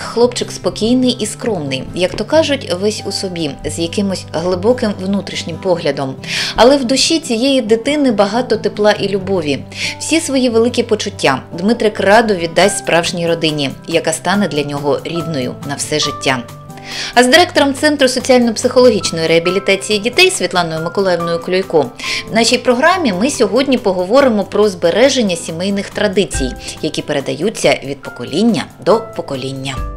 хлопчик спокійний і скромний, як то кажуть, весь у собі, з якимось глибоким внутрішнім поглядом. Але в душі цієї дитини багато тепла і любові. Всі свої великі почуття Дмитрик радо віддасть справжній родині, яка стане для нього рідною на все життя. А з директором Центру соціально-психологічної реабілітації дітей Світланою Миколаївною Клюйко в нашій програмі ми сьогодні поговоримо про збереження сімейних традицій, які передаються від покоління до покоління.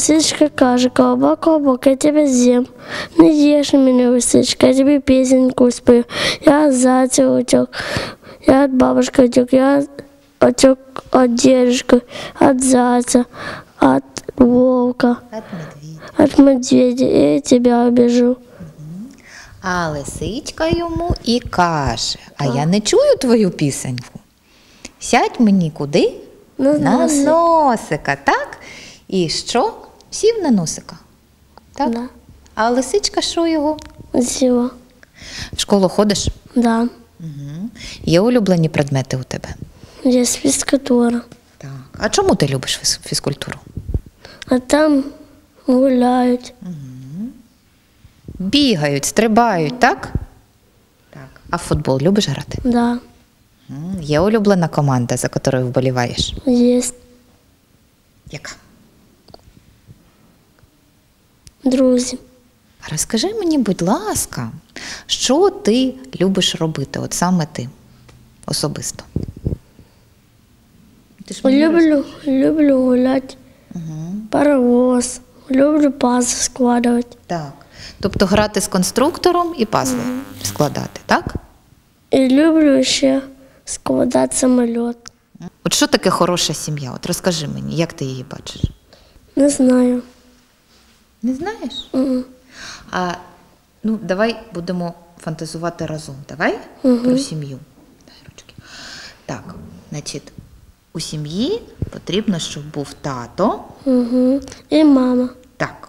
Лисичка каже, колобок, колобок, я тебя з'їм. Не їж мене, лисичка, я тобі пісеньку спою. Я зайця утек, я от бабушки утек, я утек от дедушки, от зайца, от волка, от медведя, и я тебя обижу. А лисичка йому і каже: А я не чую твою пісеньку. Сядь мені куди? На на носика, так? І що? Сів на носика. Так? Да. А лисичка що його? Всего. В школу ходиш? Да. Є улюблені предмети у тебе? Есть физкультура. Так. А чому ти любиш фізкультуру? А там гуляють. Бігають, стрибають, так? Так. А в футбол любиш грати? Да. Є улюблена команда, за якою вболіваєш? Есть. Яка? Друзі. Розкажи мені, будь ласка, що ти любиш робити, от саме ти особисто? Ти ж мені роз- Люблю, люблю гулять. Паровоз. Люблю пазы складывать. Так. Тобто грати з конструктором і пазли складати, так? І люблю ще складати самоліт. От що таке хороша сім'я? От розкажи мені, як ти її бачиш? Не знаю. Не знаєш? М. А ну, давай будемо фантазувати разом. Давай про сім'ю. Дай ручки. Так, значить, у сім'ї потрібно, щоб був тато. Угу. І мама, Так.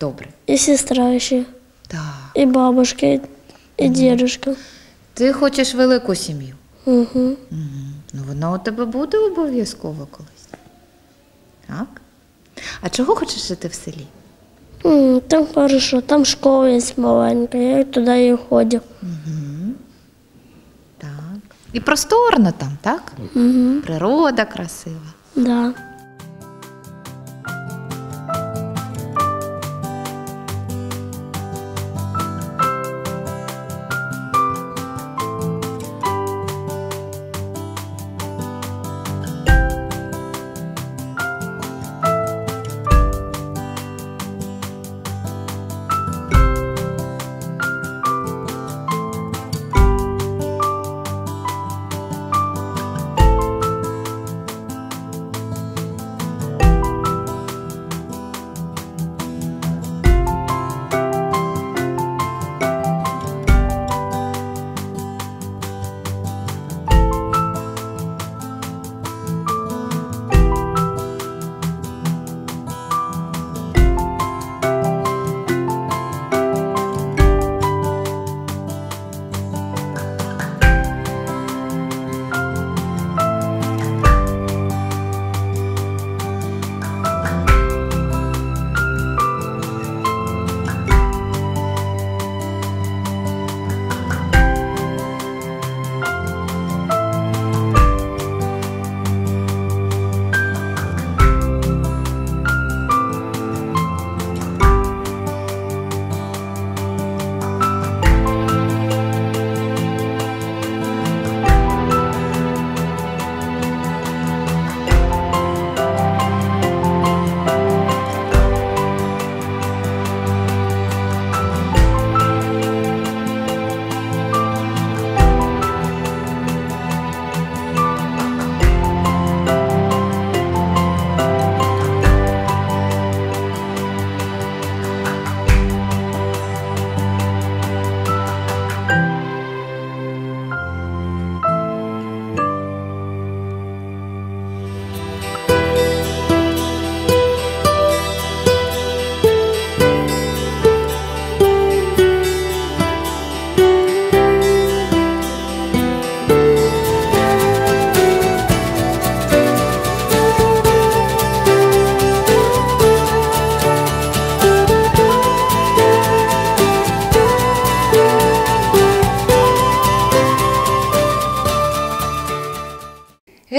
Добре. і сестра ще, Так. і бабушка, і, і дедушка. Ти хочеш велику сім'ю. Угу. Мгм. Ну, вона у тебе буде обов'язково колись. Так? А чого хочеш жити в селі? Там хорошо, там школа є маленька, я туди і Угу. Так. І просторно там, так? Угу. Природа красива. Да.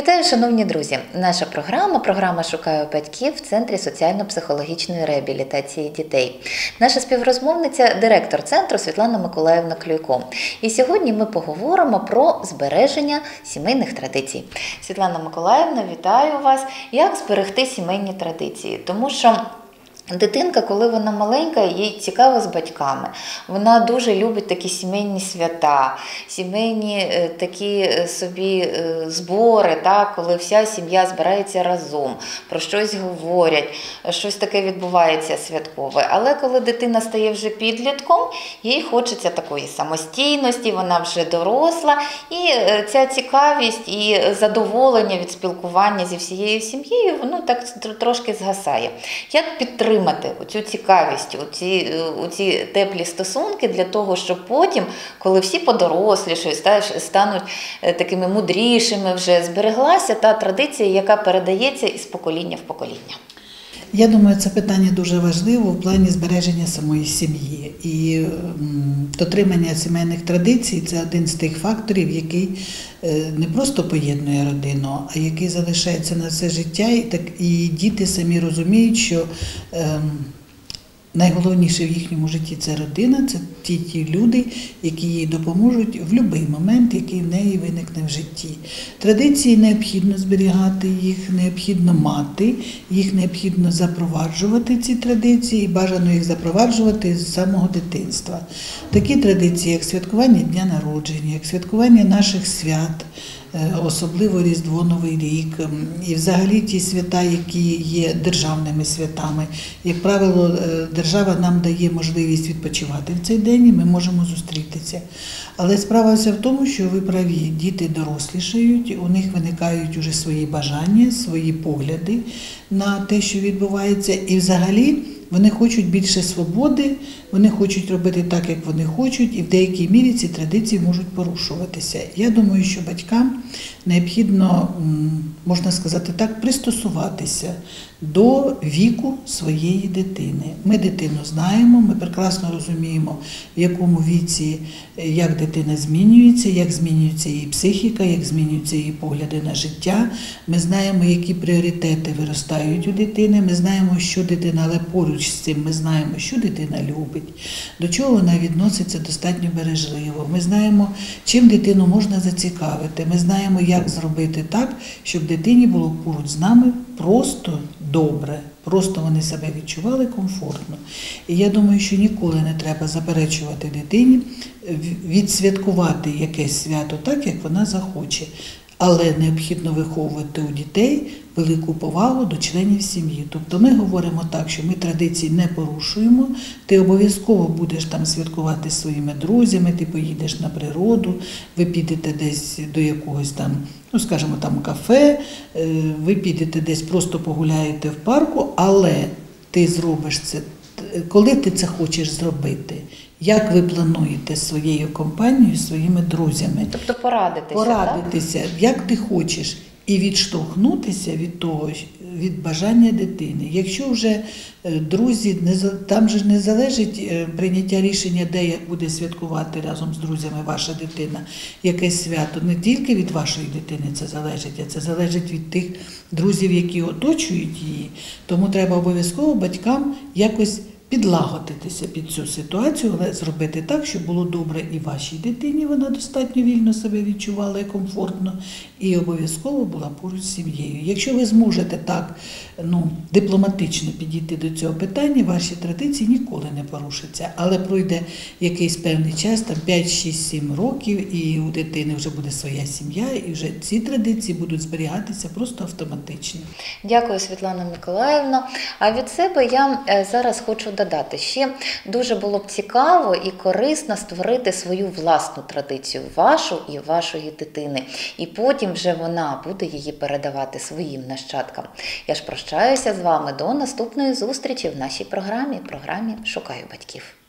Вітаю, шановні друзі! Наша програма, програма Шукаю батьків в центрі соціально-психологічної реабілітації дітей. Наша співрозмовниця, директор центру Світлана Миколаївна Клюйко. І сьогодні ми поговоримо про збереження сімейних традицій. Світлана Миколаївна, вітаю вас! Як зберегти сімейні традиції? Тому що Дитинка, коли вона маленька, їй цікаво з батьками. Вона дуже любить такі сімейні свята, сімейні е, такі е, собі е, збори, так, коли вся сім'я збирається разом, про щось говорять, щось таке відбувається святкове. Але коли дитина стає вже підлітком, їй хочеться такої самостійності, вона вже доросла, і ця цікавість і задоволення від спілкування зі всією сім'єю, воно так трошки згасає. Як підтримати оцю цікавість, оці, е, оці теплі стосунки для того, щоб потім, коли всі подорослішають, ста- стануть е, такими мудрішими, вже збереглася та традиція, яка передається із покоління в покоління. Я думаю, це питання дуже важливо в плані збереження самої сім'ї. І дотримання сімейних традицій це один з тих факторів, який е, не просто поєднує родину, а який залишається на все життя. І, так, і діти самі розуміють, що ем, Найголовніше в їхньому житті це родина, це ті ті люди, які їй допоможуть в будь-який момент, який в неї виникне в житті. Традиції необхідно зберігати, їх необхідно мати, їх необхідно запроваджувати ці традиції, і бажано їх запроваджувати з самого дитинства. Такі традиції, як святкування дня народження, як святкування наших свят. Е, Особливо Різдво, Новий рік і взагалі ті свята, які є державними святами. Як правило, е, держава нам дає можливість відпочивати в цей день, і ми можемо зустрітися. Але справа вся в тому, що ви праві, діти дорослішають, у них виникають уже свої бажання, свої погляди на те, що відбувається, і взагалі. Вони хочуть більше свободи, вони хочуть робити так, як вони хочуть, і в деякій мірі ці традиції можуть порушуватися. Я думаю, що батькам необхідно, можна сказати так, пристосуватися до віку своєї дитини. Ми дитину знаємо, ми прекрасно розуміємо, в якому віці е, як дитина змінюється, як змінюється її психіка, як змінюються її погляди на життя. Ми знаємо, які пріоритети виростають у дитини. Ми знаємо, що дитина, але поруч з цим ми знаємо, що дитина любить, до чого вона відноситься достатньо бережливо. Ми знаємо, чим дитину можна зацікавити. Ми знаємо, як зробити так, щоб дитині було поруч з нами просто добре. Просто вони себе відчували комфортно. І я думаю, що ніколи не треба заперечувати дитині відсвяткувати якесь свято так, як вона захоче. Але необхідно виховувати у дітей велику повагу до членів сім'ї. Тобто ми говоримо так, що ми традиції не порушуємо. Ти обов'язково будеш там святкувати своїми друзями, ти поїдеш на природу, ви підете десь до якогось там, ну скажімо, там кафе, е, ви підете десь просто погуляєте в парку, але ти зробиш це, коли ти це хочеш зробити. Як ви плануєте своєю компанією, своїми друзями? Тобто порадитися. порадитися, як ти хочеш, і відштовхнутися від того, від бажання дитини. Якщо вже е, друзі, там же не залежить е, прийняття рішення, де буде святкувати разом з друзями ваша дитина якесь свято. Не тільки від вашої дитини це залежить, а це залежить від тих друзів, які оточують її. Тому треба обов'язково батькам якось підлагодитися під цю ситуацію, але зробити так, щоб було добре і вашій дитині, вона достатньо вільно себе відчувала і комфортно, і обов'язково була поруч з сім'єю. Якщо ви зможете так ну, дипломатично підійти до цього питання, ваші традиції ніколи не порушаться. Але пройде якийсь певний час, там 5, 6, 7 років, і у дитини вже буде своя сім'я, і вже ці традиції будуть зберігатися просто автоматично. Дякую, Світлана Миколаївна. А від себе я е, зараз хочу додати ще дуже було б цікаво і корисно створити свою власну традицію, вашу і вашої дитини. І потім вже вона буде її передавати своїм нащадкам. Я ж прощаюся з вами до наступної зустрічі в нашій програмі, програмі Шукаю батьків.